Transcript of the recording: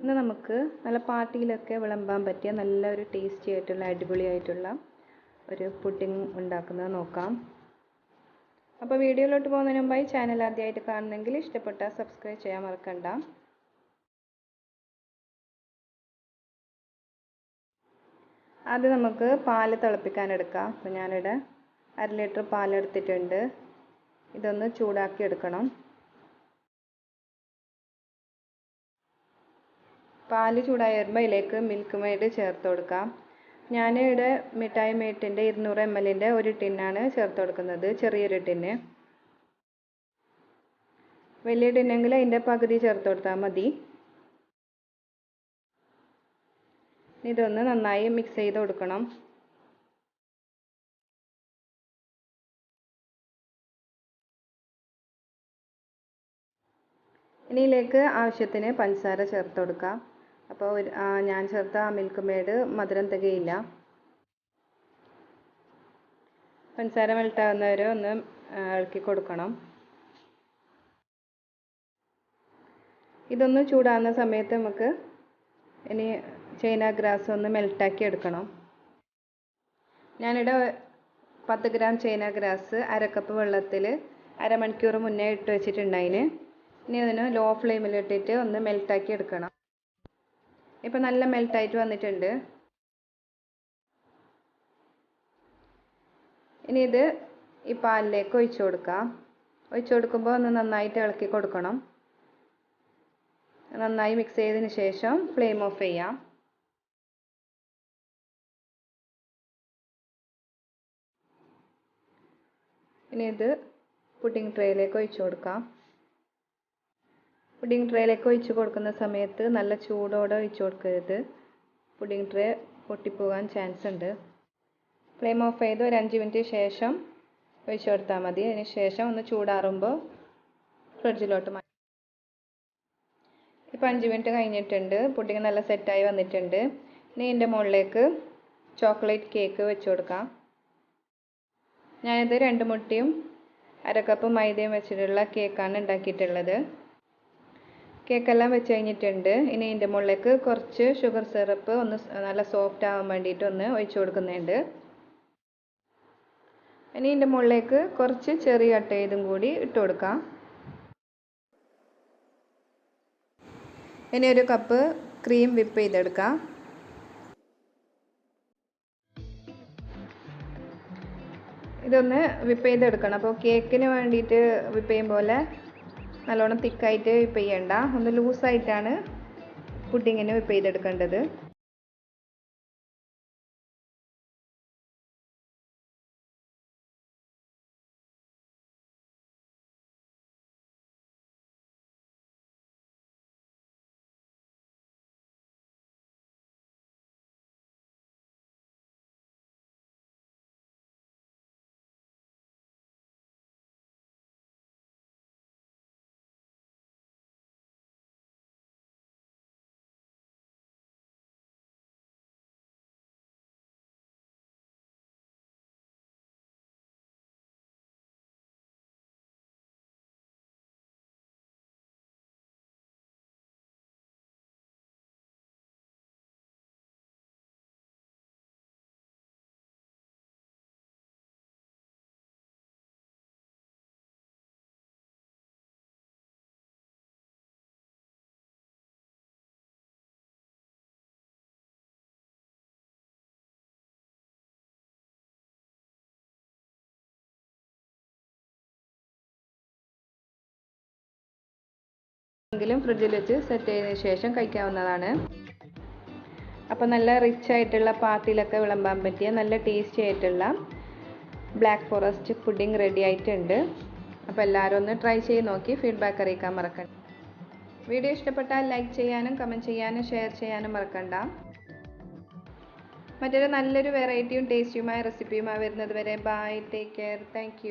ഇന്ന് നമുക്ക് നല്ല പാർട്ടിയിലൊക്കെ വിളമ്പാൻ പറ്റിയ നല്ല ഒരു ടേസ്റ്റി ആയിട്ടുള്ള അടിപൊളിയായിട്ടുള്ള ഒരു പുഡിംഗ് ഉണ്ടാക്കുന്നത് നോക്കാം. അപ്പോൾ വീഡിയോയിലോട്ട് പോകുന്നതിന് മുമ്പായി ചാനൽ ആദ്യമായിട്ട് കാണുന്നെങ്കിൽ ഇഷ്ടപ്പെട്ടാൽ സബ്സ്ക്രൈബ് ചെയ്യാൻ മറക്കണ്ട. ആദ്യം നമുക്ക് പാൽ തിളപ്പിക്കാൻ എടുക്കാം. അപ്പോൾ ഞാനിവിടെ അര ലിറ്റർ പാലെടുത്തിട്ടുണ്ട്. ഇതൊന്ന് ചൂടാക്കി എടുക്കണം. പാൽ ചൂടായി വരുമ്പോൾ ഇതിലേക്ക് മിൽക്ക് മെയ്ഡ് ചേർത്ത് കൊടുക്കാം. ഞാൻ ഇവിടെ മിഠായി മേട്ടിന്റെ ഇരുന്നൂറ് എം എല്ലിന്റെ ഒരു ടിന്നാണ് ചേർത്ത് കൊടുക്കുന്നത് ചെറിയൊരു ടിന്ന് വലിയ ടിന്നെങ്കിൽ അതിന്റെ പകുതി ചേർത്ത് കൊടുത്താൽ മതി. ഇതൊന്ന് നന്നായി മിക്സ് ചെയ്ത് കൊടുക്കണം. ഇനിയിലേക്ക് ആവശ്യത്തിന് പഞ്ചസാര ചേർത്ത് കൊടുക്കാം. അപ്പോൾ ഞാൻ ചേർത്ത മിൽക്ക് മെയ്ഡ് മധുരം തികയില്ല. പഞ്ചസാര മെൽട്ടാവുന്നവരെ ഒന്ന് ഇളക്കി കൊടുക്കണം. ഇതൊന്ന് ചൂടാകുന്ന സമയത്ത് നമുക്ക് ഇനി ചൈന ഗ്രാസ് ഒന്ന് മെൽട്ടാക്കി എടുക്കണം. ഞാനിവിടെ പത്ത് ഗ്രാം ചൈന ഗ്രാസ് അരക്കപ്പ് കപ്പ് വെള്ളത്തിൽ അരമണിക്കൂർ മുന്നേ ഇട്ട് വെച്ചിട്ടുണ്ടായിന്. ഇനി അതിന് ലോ ഫ്ലെയിമിലിട്ടിട്ട് ഒന്ന് മെൽട്ടാക്കി എടുക്കണം. ഇപ്പം നല്ല മെൽട്ടായിട്ട് വന്നിട്ടുണ്ട്. ഇനി ഇത് ഈ പാലിലേക്ക് ഒഴിച്ചു കൊടുക്കാം. ഒഴിച്ചു കൊടുക്കുമ്പോൾ ഒന്ന് നന്നായിട്ട് ഇളക്കി കൊടുക്കണം. നന്നായി മിക്സ് ചെയ്തതിന് ശേഷം ഫ്ലെയിം ഓഫ് ചെയ്യാം. ഇനി ഇത് പുഡിംഗ് ട്രേയിലേക്ക് ഒഴിച്ചു കൊടുക്കാം. പുഡിംഗ് ട്രേയിലേക്ക് ഒഴിച്ച് കൊടുക്കുന്ന സമയത്ത് നല്ല ചൂടോടെ ഒഴിച്ച് കൊടുക്കരുത്. പുഡിംഗ് ട്രേ പൊട്ടിപ്പോകാൻ ചാൻസ് ഉണ്ട്. ഫ്ലെയിം ഓഫ് ചെയ്ത് ഒരു അഞ്ച് മിനിറ്റ് ശേഷം ഒഴിച്ച് കൊടുത്താൽ മതി. അതിന് ശേഷം ഒന്ന് ചൂടാറുമ്പോൾ ഫ്രിഡ്ജിലോട്ട് മാറ്റി. ഇപ്പം അഞ്ച് മിനിറ്റ് കഴിഞ്ഞിട്ടുണ്ട്. പുഡിംഗ് നല്ല സെറ്റായി വന്നിട്ടുണ്ട്. ഇനി ഇതിന്റെ മുകളിലേക്ക് ചോക്ലേറ്റ് കേക്ക് വെച്ച് കൊടുക്കാം. ഞാനിത് രണ്ട് മുട്ടയും അര കപ്പ് മൈദയും വെച്ചിട്ടുള്ള കേക്കാണ് ഉണ്ടാക്കിയിട്ടുള്ളത്. കേക്കെല്ലാം വെച്ച് കഴിഞ്ഞിട്ടുണ്ട്. ഇനി ഇതിന്റെ മുകളിലേക്ക് കുറച്ച് ഷുഗർ സിറപ്പ് ഒന്ന് നല്ല സോഫ്റ്റ് ആവാൻ വേണ്ടിയിട്ട് ഒന്ന് ഒഴിച്ചു കൊടുക്കുന്നുണ്ട്. ഇനി ഇതിന്റെ മുകളിലേക്ക് കുറച്ച് ചെറിയ കട്ട് ചെയ്തും കൂടി ഇട്ട് കൊടുക്കാം. ഇനി ഒരു കപ്പ് ക്രീം വിപ്പ് ചെയ്തെടുക്കാം. ഇതൊന്ന് വിപ്പ് ചെയ്തെടുക്കണം. അപ്പോൾ കേക്കിന് വേണ്ടിയിട്ട് വിപ്പ് ചെയ്യും പോലെ നല്ലോണം തിക്കായിട്ട് വിപ്പ് ചെയ്യണ്ട. ഒന്ന് ലൂസായിട്ടാണ് പുഡിങ്ങിന് വിപ്പ് ചെയ്തെടുക്കേണ്ടത്. എങ്കിലും ഫ്രിഡ്ജിൽ വെച്ച് സെറ്റ് ചെയ്തതിന് ശേഷം കഴിക്കാവുന്നതാണ്. അപ്പോൾ നല്ല റിച്ച് ആയിട്ടുള്ള പാർട്ടിയിലൊക്കെ വിളമ്പാൻ പറ്റിയ നല്ല ടേസ്റ്റി ആയിട്ടുള്ള ബ്ലാക്ക് ഫോറസ്റ്റ് പുഡിംഗ് റെഡി ആയിട്ടുണ്ട്. അപ്പോൾ എല്ലാവരും ഒന്ന് ട്രൈ ചെയ്ത് നോക്കി ഫീഡ്ബാക്ക് അറിയിക്കാൻ മറക്കണ്ട. വീഡിയോ ഇഷ്ടപ്പെട്ടാൽ ലൈക്ക് ചെയ്യാനും കമന്റ് ചെയ്യാനും ഷെയർ ചെയ്യാനും മറക്കണ്ട. മറ്റൊരു നല്ലൊരു വെറൈറ്റിയും ടേസ്റ്റിയുമായ റെസിപ്പിയുമായി വരുന്നത് വരെ ബൈ ടേക്ക് കെയർ താങ്ക്